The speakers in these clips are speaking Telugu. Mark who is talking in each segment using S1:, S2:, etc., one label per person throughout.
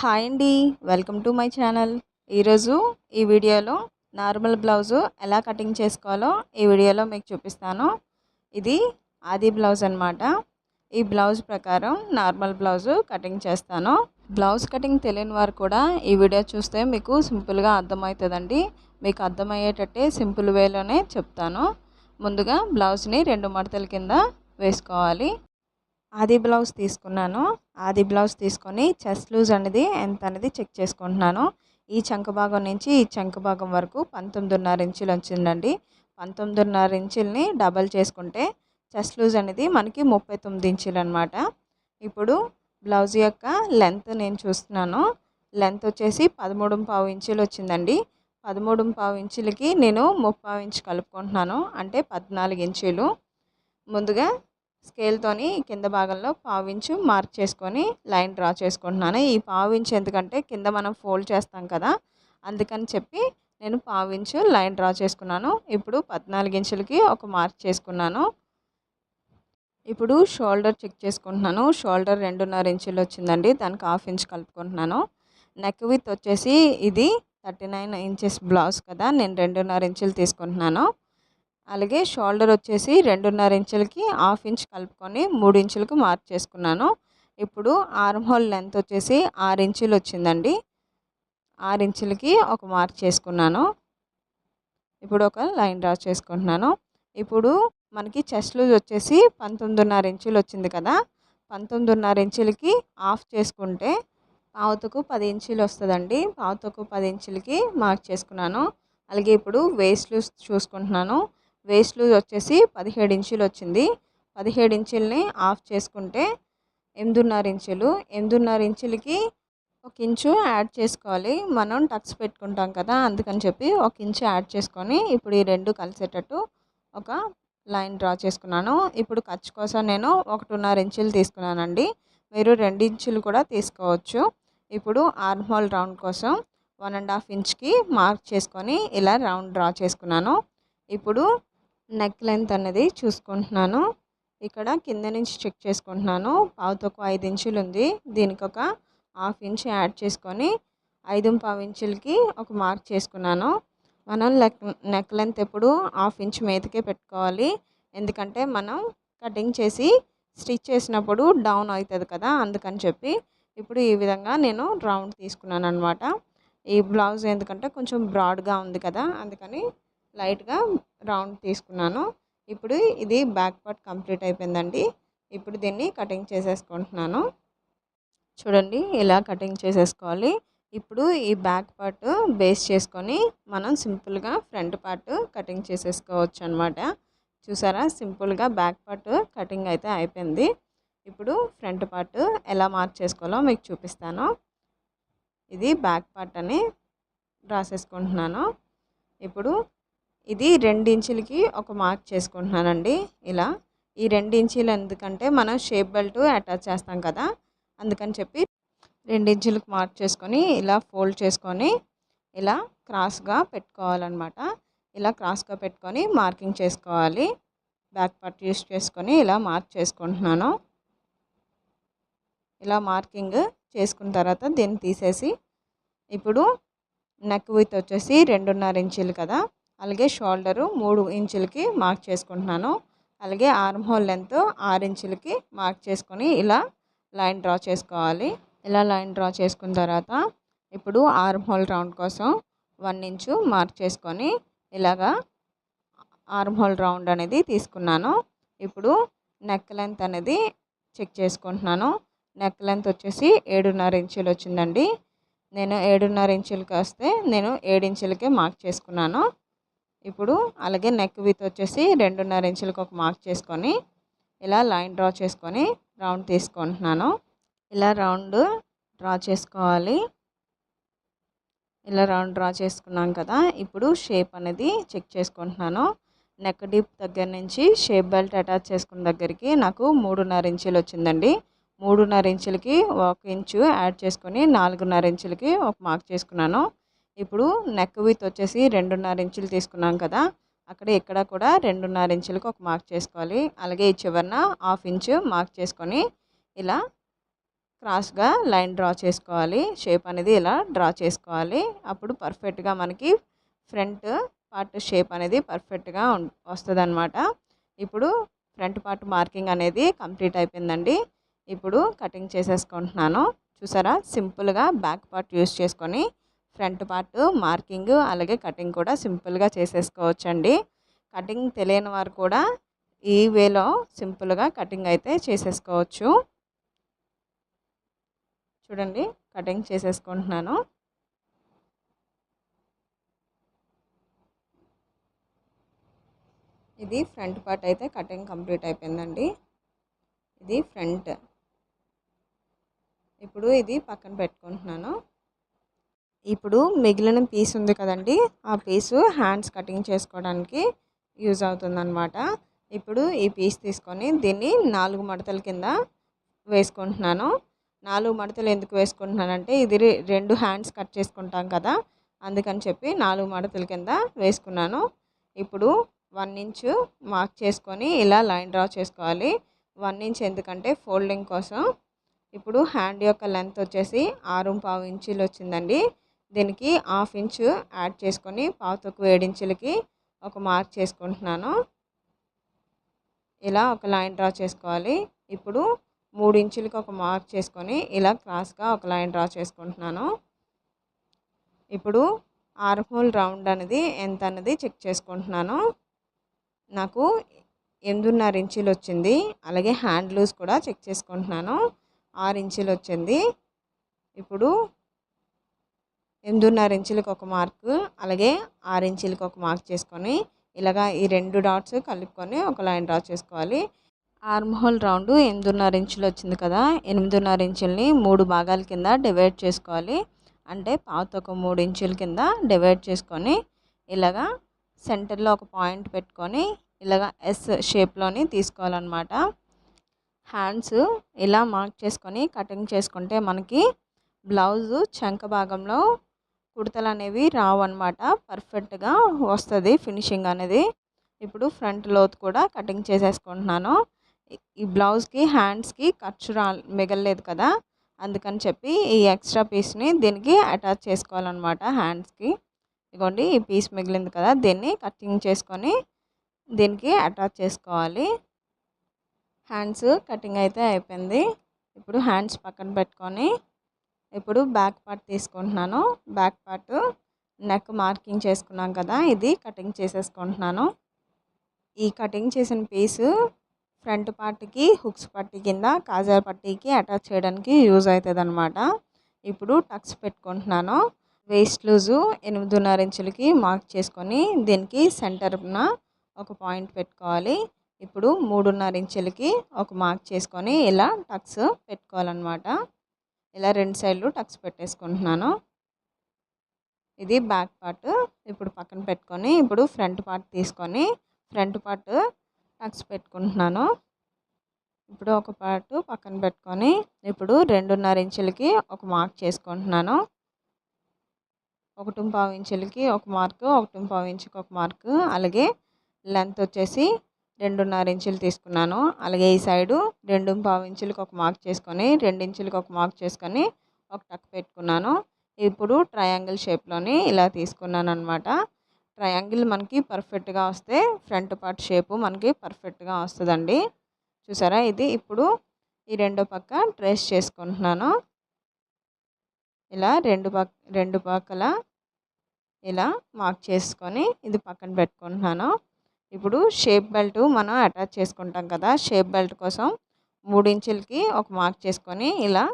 S1: హాయ్ అండి వెల్కమ్ టు మై ఛానల్. ఈరోజు ఈ వీడియోలో నార్మల్ బ్లౌజు ఎలా కటింగ్ చేసుకోవాలో ఈ వీడియోలో మీకు చూపిస్తాను. ఇది ఆది బ్లౌజ్ అనమాట ఈ బ్లౌజ్ ప్రకారం నార్మల్ బ్లౌజు కటింగ్ చేస్తాను. బ్లౌజ్ కటింగ్ తెలియని వారు కూడా ఈ వీడియో చూస్తే మీకు సింపుల్గా అర్థమవుతుందండి. మీకు అర్థమయ్యేటట్టే సింపుల్ వేలోనే చెప్తాను. ముందుగా బ్లౌజ్ని రెండు మడతల కింద వేసుకోవాలి. ఆది బ్లౌజ్ తీసుకున్నాను. ఆది బ్లౌజ్ తీసుకొని చెస్ట్ లూజ్ అనేది ఎంత అనేది చెక్ చేసుకుంటున్నాను. ఈ చంక భాగం నుంచి ఈ చంక భాగం వరకు పంతొమ్మిదిన్నర ఇంచులు వచ్చిందండి. పంతొమ్మిదిన్నర ఇంచుల్ని డబల్ చేసుకుంటే చెస్ట్ లూజ్ అనేది మనకి ముప్పై తొమ్మిది ఇంచులు అనమాట ఇప్పుడు బ్లౌజ్ యొక్క లెంత్ నేను చూస్తున్నాను. లెంత్ వచ్చేసి పదమూడు పావు ఇంచులు వచ్చిందండి. పదమూడు పావు ఇంచులకి నేను ముప్పావు ఇంచు కలుపుకుంటున్నాను. అంటే పద్నాలుగు ఇంచులు. ముందుగా స్కేల్తోని కింద భాగంలో పావించు మార్క్ చేసుకొని లైన్ డ్రా చేసుకుంటున్నాను. ఈ పావించు ఎందుకంటే కింద మనం ఫోల్డ్ చేస్తాం కదా అందుకని చెప్పి నేను పావించు లైన్ డ్రా చేసుకున్నాను. ఇప్పుడు పద్నాలుగు ఇంచులకి ఒక మార్క్ చేసుకున్నాను. ఇప్పుడు షోల్డర్ చెక్ చేసుకుంటున్నాను. షోల్డర్ రెండున్నర ఇంచులు వచ్చిందండి దానికి హాఫ్ ఇంచ్ కలుపుకుంటున్నాను. నెక్ విత్ వచ్చేసి ఇది థర్టీ నైన్ ఇంచెస్ బ్లౌజ్ కదా నేను రెండున్నర ఇంచులు తీసుకుంటున్నాను. అలాగే షోల్డర్ వచ్చేసి రెండున్నర ఇంచులకి హాఫ్ ఇంచ్ కలుపుకొని మూడు ఇంచులకు మార్క్ చేసుకున్నాను. ఇప్పుడు ఆర్మ్ హోల్ లెంత్ వచ్చేసి ఆరు ఇంచులు వచ్చిందండి. ఆరు ఇంచులకి ఒక మార్క్ చేసుకున్నాను. ఇప్పుడు ఒక లైన్ డ్రా చేసుకుంటున్నాను. ఇప్పుడు మనకి చెస్ట్ లూజ్ వచ్చేసి పంతొమ్మిదిన్నర ఇంచులు వచ్చింది కదా. పంతొమ్మిదిన్నర ఇంచులకి ఆఫ్ చేసుకుంటే పావుతకు పది ఇంచులు వస్తుందండి. పావుతకు పది ఇంచులకి మార్క్ చేసుకున్నాను. అలాగే ఇప్పుడు వేస్ట్ లూజ్ చూసుకుంటున్నాను. వేస్ట్ లూజ్ వచ్చేసి పదిహేడు ఇంచులు వచ్చింది. పదిహేడు ఇంచుల్ని ఆఫ్ చేసుకుంటే ఎనిమిదిన్నర ఇంచులు. ఎనిమిదిన్నర ఇంచులకి ఒక ఇంచు యాడ్ చేసుకోవాలి. మనం టక్స్ పెట్టుకుంటాం కదా అందుకని చెప్పి ఒక ఇంచు యాడ్ చేసుకొని ఇప్పుడు ఈ రెండు కలిసేటట్టు ఒక లైన్ డ్రా చేసుకున్నాను. ఇప్పుడు ఖర్చు కోసం నేను ఒకటిన్నర ఇంచులు తీసుకున్నానండి. మీరు రెండు ఇంచులు కూడా తీసుకోవచ్చు. ఇప్పుడు ఆర్మ్ హోల్ రౌండ్ కోసం వన్ అండ్ హాఫ్ ఇంచ్కి మార్క్ చేసుకొని ఇలా రౌండ్ డ్రా చేసుకున్నాను. ఇప్పుడు నెక్ లెంత్ అనేది చూసుకుంటున్నాను. ఇక్కడ కింద నుంచి చెక్ చేసుకుంటున్నాను. పావుతొక్కు ఐదు ఇంచులు ఉంది. దీనికి ఒక హాఫ్ ఇంచ్ యాడ్ చేసుకొని ఐదు పావు ఇంచులకి ఒక మార్క్ చేసుకున్నాను. మనం లెక్ నెక్ లెంత్ ఎప్పుడు హాఫ్ ఇంచ్ మీదకే పెట్టుకోవాలి. ఎందుకంటే మనం కటింగ్ చేసి స్టిచ్ చేసినప్పుడు డౌన్ అవుతుంది కదా అందుకని చెప్పి ఇప్పుడు ఈ విధంగా నేను రౌండ్ తీసుకున్నాను అనమాట ఈ బ్లౌజ్ ఎందుకంటే కొంచెం బ్రాడ్గా ఉంది కదా అందుకని లైట్గా రౌండ్ తీసుకున్నాను. ఇప్పుడు ఇది బ్యాక్ పార్ట్ కంప్లీట్ అయిపోయిందండి. ఇప్పుడు దీన్ని కటింగ్ చేసేసుకుంటున్నాను. చూడండి ఇలా కటింగ్ చేసేసుకోవాలి. ఇప్పుడు ఈ బ్యాక్ పార్ట్ బేస్ చేసుకొని మనం సింపుల్గా ఫ్రంట్ పార్ట్ కటింగ్ చేసేసుకోవచ్చు అనమాట చూసారా? సింపుల్గా బ్యాక్ పార్ట్ కటింగ్ అయితే అయిపోయింది. ఇప్పుడు ఫ్రంట్ పార్ట్ ఎలా మార్క్ చేసుకోవాలో మీకు చూపిస్తాను. ఇది బ్యాక్ పార్ట్ అని రాసేసుకుంటున్నాను. ఇప్పుడు ఇది రెండు ఇంచులకి ఒక మార్క్ చేసుకుంటున్నానండి. ఇలా ఈ రెండు ఇంచీలు ఎందుకంటే మనం షేప్ బెల్ట్ అటాచ్ చేస్తాం కదా అందుకని చెప్పి రెండు ఇంచులకు మార్క్ చేసుకొని ఇలా ఫోల్డ్ చేసుకొని ఇలా క్రాస్గా పెట్టుకోవాలన్నమాట. ఇలా క్రాస్గా పెట్టుకొని మార్కింగ్ చేసుకోవాలి. బ్యాక్ పార్ట్ యూస్ చేసుకొని ఇలా మార్క్ చేసుకుంటున్నాను. ఇలా మార్కింగ్ చేసుకున్న తర్వాత దీన్ని తీసేసి ఇప్పుడు నెక్ విత్ వచ్చేసి రెండున్నర ఇంచులు కదా అలాగే షోల్డరు మూడు ఇంచులకి మార్క్ చేసుకుంటున్నాను. అలాగే ఆర్మ్ హోల్ లెంత్ ఆరు ఇంచులకి మార్క్ చేసుకొని ఇలా లైన్ డ్రా చేసుకోవాలి. ఇలా లైన్ డ్రా చేసుకున్న తర్వాత ఇప్పుడు ఆర్మ్ హోల్ రౌండ్ కోసం వన్ ఇంచు మార్క్ చేసుకొని ఇలాగా ఆర్మ్ హోల్ రౌండ్ అనేది తీసుకున్నాను. ఇప్పుడు నెక్ లెంత్ అనేది చెక్ చేసుకుంటున్నాను. నెక్ లెంత్ వచ్చేసి ఏడున్నర ఇంచులు వచ్చిందండి. నేను ఏడున్నర ఇంచులకి వస్తే నేను ఏడు ఇంచులకే మార్క్ చేసుకున్నాను. ఇప్పుడు అలాగే నెక్ విత్ వచ్చేసి రెండున్నర ఇంచులకు ఒక మార్క్ చేసుకొని ఇలా లైన్ డ్రా చేసుకొని రౌండ్ తీసుకుంటున్నాను. ఇలా రౌండ్ డ్రా చేసుకోవాలి. ఇలా రౌండ్ డ్రా చేసుకున్నాం కదా ఇప్పుడు షేప్ అనేది చెక్ చేసుకుంటున్నాను. నెక్ డీప్ దగ్గర నుంచి షేప్ బెల్ట్ అటాచ్ చేసుకున్న దగ్గరికి నాకు మూడున్నర ఇంచులు వచ్చిందండి. మూడున్నర ఇంచులకి ఒక ఇంచు యాడ్ చేసుకొని నాలుగున్నర ఇంచులకి ఒక మార్క్ చేసుకున్నాను. ఇప్పుడు నెక్ విత్ వచ్చేసి రెండున్నర ఇంచులు తీసుకున్నాం కదా అక్కడ ఇక్కడ కూడా రెండున్నర ఇంచులకు ఒక మార్క్ చేసుకోవాలి. అలాగే ఈ చివరన హాఫ్ ఇంచు మార్క్ చేసుకొని ఇలా క్రాస్గా లైన్ డ్రా చేసుకోవాలి. షేప్ అనేది ఇలా డ్రా చేసుకోవాలి. అప్పుడు పర్ఫెక్ట్గా మనకి ఫ్రంట్ పార్ట్ షేప్ అనేది పర్ఫెక్ట్గా వస్తుంది అనమాట ఇప్పుడు ఫ్రంట్ పార్ట్ మార్కింగ్ అనేది కంప్లీట్ అయిపోయిందండి. ఇప్పుడు కటింగ్ చేసేసుకుంటున్నాను. చూసారా? సింపుల్గా బ్యాక్ పార్ట్ యూస్ చేసుకొని ఫ్రంట్ పార్ట్ మార్కింగ్ అలాగే కటింగ్ కూడా సింపుల్గా చేసేసుకోవచ్చండి. కటింగ్ తెలియని వారు కూడా ఈ వేలో సింపుల్గా కటింగ్ అయితే చేసేసుకోవచ్చు. చూడండి కటింగ్ చేసేసుకుంటున్నాను. ఇది ఫ్రంట్ పార్ట్ అయితే కటింగ్ కంప్లీట్ అయిపోయిందండి. ఇది ఫ్రంట్. ఇప్పుడు ఇది పక్కన పెట్టుకుంటున్నాను. ఇప్పుడు మిగిలిన పీస్ ఉంది కదండి ఆ పీసు హ్యాండ్స్ కటింగ్ చేసుకోవడానికి యూజ్ అవుతుందన్నమాట. ఇప్పుడు ఈ పీస్ తీసుకొని దీన్ని నాలుగు మడతల కింద వేసుకుంటున్నాను. నాలుగు మడతలు ఎందుకు వేసుకుంటున్నానంటే ఇది రెండు హ్యాండ్స్ కట్ చేసుకుంటాం కదా అందుకని చెప్పి నాలుగు మడతల కింద వేసుకున్నాను. ఇప్పుడు వన్ ఇంచు మార్క్ చేసుకొని ఇలా లైన్ డ్రా చేసుకోవాలి. వన్ ఇంచ్ ఎందుకంటే ఫోల్డింగ్ కోసం. ఇప్పుడు హ్యాండ్ యొక్క లెంత్ వచ్చేసి ఆరు పావు ఇంచులు వచ్చిందండి. దీనికి హాఫ్ ఇంచు యాడ్ చేసుకొని పావు తక్కువ ఏడు ఇంచులకి ఒక మార్క్ చేసుకుంటున్నాను. ఇలా ఒక లైన్ డ్రా చేసుకోవాలి. ఇప్పుడు మూడు ఇంచులకి ఒక మార్క్ చేసుకొని ఇలా క్రాస్గా ఒక లైన్ డ్రా చేసుకుంటున్నాను. ఇప్పుడు ఆర్హోల్ రౌండ్ అనేది ఎంత అన్నది చెక్ చేసుకుంటున్నాను. నాకు ఎనిమిదిన్నర ఇంచులు వచ్చింది. అలాగే హ్యాండ్ లూజ్ కూడా చెక్ చేసుకుంటున్నాను. ఆరు ఇంచులు వచ్చింది. ఇప్పుడు ఎనిమిదిన్నర ఇంచులకు ఒక మార్క్ అలాగే ఆరు ఇంచులకు ఒక మార్క్ చేసుకొని ఇలాగా ఈ రెండు డాట్స్ కలుపుకొని ఒక లైన్ డ్రా చేసుకోవాలి. ఆర్మ్ హోల్ రౌండ్ ఎనిమిదిన్నర ఇంచులు వచ్చింది కదా ఎనిమిదిన్నర ఇంచుల్ని మూడు భాగాల కింద డివైడ్ చేసుకోవాలి. అంటే పాత ఒక మూడు ఇంచుల కింద డివైడ్ చేసుకొని ఇలాగా సెంటర్లో ఒక పాయింట్ పెట్టుకొని ఇలాగా ఎస్ షేప్లోని తీసుకోవాలన్నమాట. హ్యాండ్స్ ఇలా మార్క్ చేసుకొని కటింగ్ చేసుకుంటే మనకి బ్లౌజు చంక భాగంలో కుడతలు అనేవి రావు అనమాట పర్ఫెక్ట్గా వస్తుంది ఫినిషింగ్ అనేది. ఇప్పుడు ఫ్రంట్ లోత్ కూడా కటింగ్ చేసేసుకుంటున్నాను. ఈ బ్లౌజ్కి హ్యాండ్స్కి ఖర్చు రా మిగలలేదు కదా. అందుకని చెప్పి ఈ ఎక్స్ట్రా పీస్ని దీనికి అటాచ్ చేసుకోవాలన్నమాట హ్యాండ్స్కి. ఇదిగోండి ఈ పీస్ మిగిలింది కదా దీన్ని కటింగ్ చేసుకొని దీనికి అటాచ్ చేసుకోవాలి. హ్యాండ్స్ కటింగ్ అయితే అయిపోయింది. ఇప్పుడు హ్యాండ్స్ పక్కన పెట్టుకొని ఇప్పుడు బ్యాక్ పార్ట్ తీసుకుంటున్నాను. బ్యాక్ పార్ట్ నెక్ మార్కింగ్ చేసుకున్నాం కదా ఇది కటింగ్ చేసేసుకుంటున్నాను. ఈ కటింగ్ చేసిన పీసు ఫ్రంట్ పార్ట్కి హుక్స్ పట్టి కింద కాజా పట్టీకి అటాచ్ చేయడానికి యూజ్ అవుతుంది అనమాట ఇప్పుడు టక్స్ పెట్టుకుంటున్నాను. వేస్ట్ లూజు ఎనిమిదిన్నర ఇంచులకి మార్క్ చేసుకొని దీనికి సెంటర్న ఒక పాయింట్ పెట్టుకోవాలి. ఇప్పుడు మూడున్నర ఇంచులకి ఒక మార్క్ చేసుకొని ఇలా టక్స్ పెట్టుకోవాలన్నమాట. ఇలా రెండు సైడ్లు టక్స్ పెట్టేసుకుంటున్నాను. ఇది బ్యాక్ పార్ట్. ఇప్పుడు పక్కన పెట్టుకొని ఇప్పుడు ఫ్రంట్ పార్ట్ తీసుకొని ఫ్రంట్ పార్ట్ టక్స్ పెట్టుకుంటున్నాను. ఇప్పుడు ఒక పార్ట్ పక్కన పెట్టుకొని ఇప్పుడు రెండున్నర ఇంచులకి ఒక మార్క్ చేసుకుంటున్నాను. ఒకటి పావు ఇంచులకి ఒక మార్కు ఒకటి పావు ఇంచుకి ఒక మార్కు. అలాగే లెంత్ వచ్చేసి రెండున్నర ఇంచులు తీసుకున్నాను. అలాగే ఈ సైడు రెండు పావు ఇంచులకు ఒక మార్క్ చేసుకొని రెండు ఇంచులకు ఒక మార్క్ చేసుకొని ఒక టక్ పెట్టుకున్నాను. ఇప్పుడు ట్రయాంగిల్ షేప్లోని ఇలా తీసుకున్నాను అనమాట ట్రయాంగిల్ మనకి పర్ఫెక్ట్గా వస్తే ఫ్రంట్ పార్ట్ షేపు మనకి పర్ఫెక్ట్గా వస్తుందండి. చూసారా? ఇది ఇప్పుడు ఈ రెండో పక్క ట్రేస్ చేసుకుంటున్నాను. ఇలా రెండు పక్క రెండు పక్కల ఇలా మార్క్ చేసుకొని ఇది పక్కన పెట్టుకుంటున్నాను. ఇప్పుడు షేప్ బెల్ట్ మనం అటాచ్ చేసుకుంటాం కదా షేప్ బెల్ట్ కోసం మూడు ఇంచులకి ఒక మార్క్ చేసుకొని ఇలా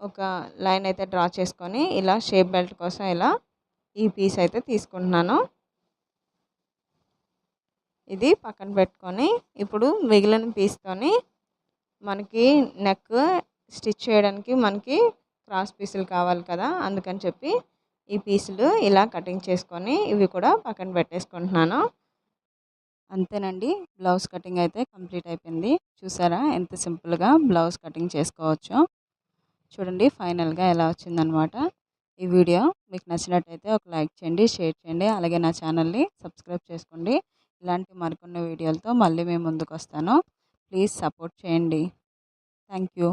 S1: ఒక లైన్ అయితే డ్రా చేసుకొని ఇలా షేప్ బెల్ట్ కోసం ఇలా ఈ పీస్ అయితే తీసుకుంటున్నాను. ఇది పక్కన పెట్టుకొని ఇప్పుడు మిగిలిన పీస్తోని మనకి నెక్ స్టిచ్ చేయడానికి మనకి క్రాస్ పీసులు కావాలి కదా అందుకని చెప్పి ఈ పీసులు ఇలా కటింగ్ చేసుకొని ఇవి కూడా పక్కన పెట్టేసుకుంటున్నాను. అంతేనండి. బ్లౌజ్ కటింగ్ అయితే కంప్లీట్ అయిపోయింది. చూసారా? ఎంత సింపుల్గా బ్లౌజ్ కటింగ్ చేసుకోవచ్చు. చూడండి ఫైనల్గా ఎలా వచ్చిందనమాట ఈ వీడియో. మీకు నచ్చినట్టయితే ఒక లైక్ చేయండి షేర్ చేయండి. అలాగే నా ఛానల్ని సబ్స్క్రైబ్ చేసుకోండి. ఇలాంటి మరికొన్ని వీడియోలతో మళ్ళీ మేము ముందుకు వస్తాను ప్లీజ్ సపోర్ట్ చేయండి. Thank you.